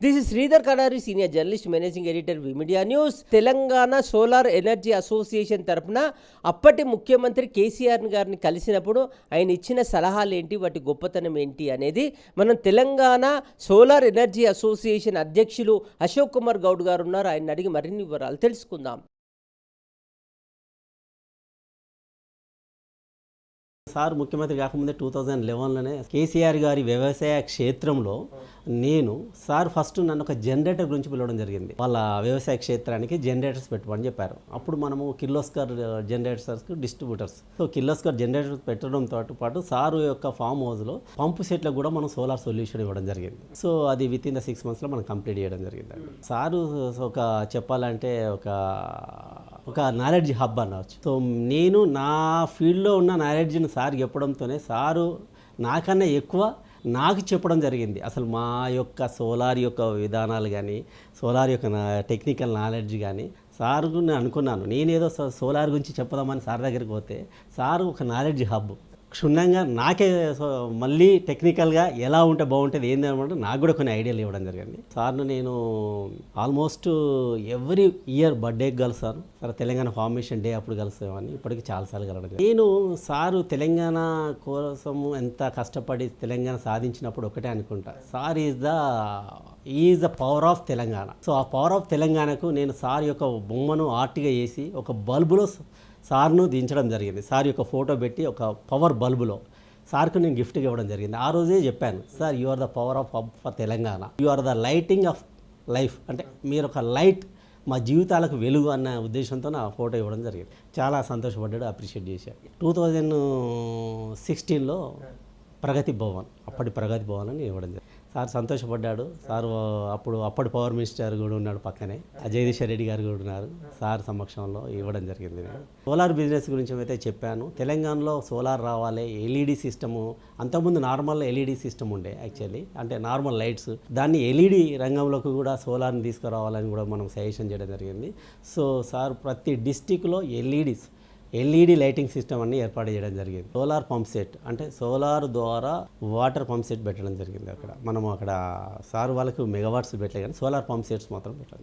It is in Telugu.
This is Sridhar Kadari senior journalist managing editor media news Telangana solar energy association తరఫున అప్పటి ముఖ్యమంత్రి కేసీఆర్ గారిని కలిసినప్పుడు ఆయన ఇచ్చిన సలహాలు ఏంటి? వాటి గొప్పతనం ఏంటి? అనేది మనం తెలంగాణ సోలార్ ఎనర్జీ అసోసియేషన్ అధ్యక్షులు అశోక్ కుమార్ గౌడ్ గారు ఉన్నారు. ఆయన అడిగి మరిన్ని వివరాలు తెలుసుకుందాం. సార్ ముఖ్యమంత్రి కాకముందే టూ థౌజండ్ లెవెన్లోనే కేసీఆర్ గారి వ్యవసాయ క్షేత్రంలో నేను సార్ ఫస్ట్ నన్ను ఒక జనరేటర్ గురించి పిలవడం జరిగింది. వాళ్ళ వ్యవసాయ క్షేత్రానికి జనరేటర్స్ పెట్టమని చెప్పారు. అప్పుడు మనము కిర్లోస్కర్ జనరేటర్స్కి డిస్ట్రిబ్యూటర్స్. సో కిర్లోస్కర్ జనరేటర్స్ పెట్టడంతో పాటు సార్ యొక్క ఫామ్ హౌస్లో పంపు సెట్లకు కూడా మనం సోలార్ సొల్యూషన్ ఇవ్వడం జరిగింది. సో అది విత్ ఇన్ ద సిక్స్ మంత్స్లో మనం కంప్లీట్ చేయడం జరిగింది సారు ఒక చెప్పాలంటే ఒక ఒక నాలెడ్జ్ హబ్ అనవచ్చు. సో నేను నా ఫీల్డ్లో ఉన్న నాలెడ్జ్ని సార్ చెప్పడంతోనే సారు నాకన్నా ఎక్కువ నాకు చెప్పడం జరిగింది. అసలు మా యొక్క సోలార్ యొక్క విధానాలు కానీ సోలార్ యొక్క టెక్నికల్ నాలెడ్జ్ కానీ సార్ నేను అనుకున్నాను. నేనేదో సోలార్ గురించి చెప్పదామని సార్ దగ్గరికి పోతే సార్ ఒక నాలెడ్జ్ హబ్. క్షుణ్ణంగా నాకే మళ్ళీ టెక్నికల్గా ఎలా ఉంటే బాగుంటుంది ఏంది అనమాట నాకు కూడా కొన్ని ఐడియాలు ఇవ్వడం జరిగింది. సార్ను నేను ఆల్మోస్ట్ ఎవ్రీ ఇయర్ బర్త్డేకి కలుస్తాను సార్ తెలంగాణ ఫార్మేషన్ డే అప్పుడు కలుస్తామని ఇప్పటికి చాలాసార్లు కలవడం నేను సారు తెలంగాణ కోసం ఎంత కష్టపడి తెలంగాణ సాధించినప్పుడు ఒకటే అనుకుంటా. Sir is the is the power of Telangana. So ఆ పవర్ ఆఫ్ తెలంగాణకు నేను సార్ యొక్క బొమ్మను ఆర్ట్గా వేసి ఒక బల్బులో సార్ను దించడం జరిగింది. సార్ యొక్క ఫోటో పెట్టి ఒక పవర్ బల్బులో సార్కు నేను గిఫ్ట్గా ఇవ్వడం జరిగింది. ఆ రోజే చెప్పాను sir you are the power of hub for Telangana. You are the lighting of life అంటే మీరు ఒక లైట్ మా జీవితాలకు వెలుగు అన్న ఉద్దేశంతో నా ఫోటో ఇవ్వడం జరిగింది. చాలా సంతోషపడ్డాడు అప్రిషియేట్ చేశాడు. టూ థౌజండ్ సిక్స్టీన్లో ప్రగతి భవన్ అప్పటి ప్రగతి భవన్ అని ఇవ్వడం జరిగింది. సార్ సంతోషపడ్డాడు. సార్ అప్పుడు అప్పటి పవర్ మినిస్టర్ కూడా ఉన్నాడు పక్కనే. జగదీశ్వర్ రెడ్డి గారు కూడా ఉన్నారు. సార్ సమక్షంలో ఇవ్వడం జరిగింది సోలార్ బిజినెస్ గురించి అయితే చెప్పాను. తెలంగాణలో సోలార్ రావాలి ఎల్ఈడి సిస్టము అంతకుముందు నార్మల్ ఎల్ఈడి సిస్టమ్ ఉండే యాక్చువల్లీ. అంటే నార్మల్ లైట్స్. దాన్ని ఎల్ఈడి రంగంలోకి కూడా సోలార్ని తీసుకురావాలని కూడా మనం సజెషన్ చేయడం జరిగింది. సో సార్ ప్రతి డిస్టిక్లో ఎల్ఈడీస్ ఎల్ఈడి లైటింగ్ సిస్టమ్ అన్ని ఏర్పాటు చేయడం జరిగింది. సోలార్ పంప్ సెట్ అంటే సోలార్ ద్వారా వాటర్ పంప్ సెట్ పెట్టడం జరిగింది అక్కడ. మనం అక్కడ సార్ వాళ్ళకు మెగావాట్స్ పెట్టలే కానీ సోలార్ పంప్ సెట్స్ మాత్రం పెట్టడం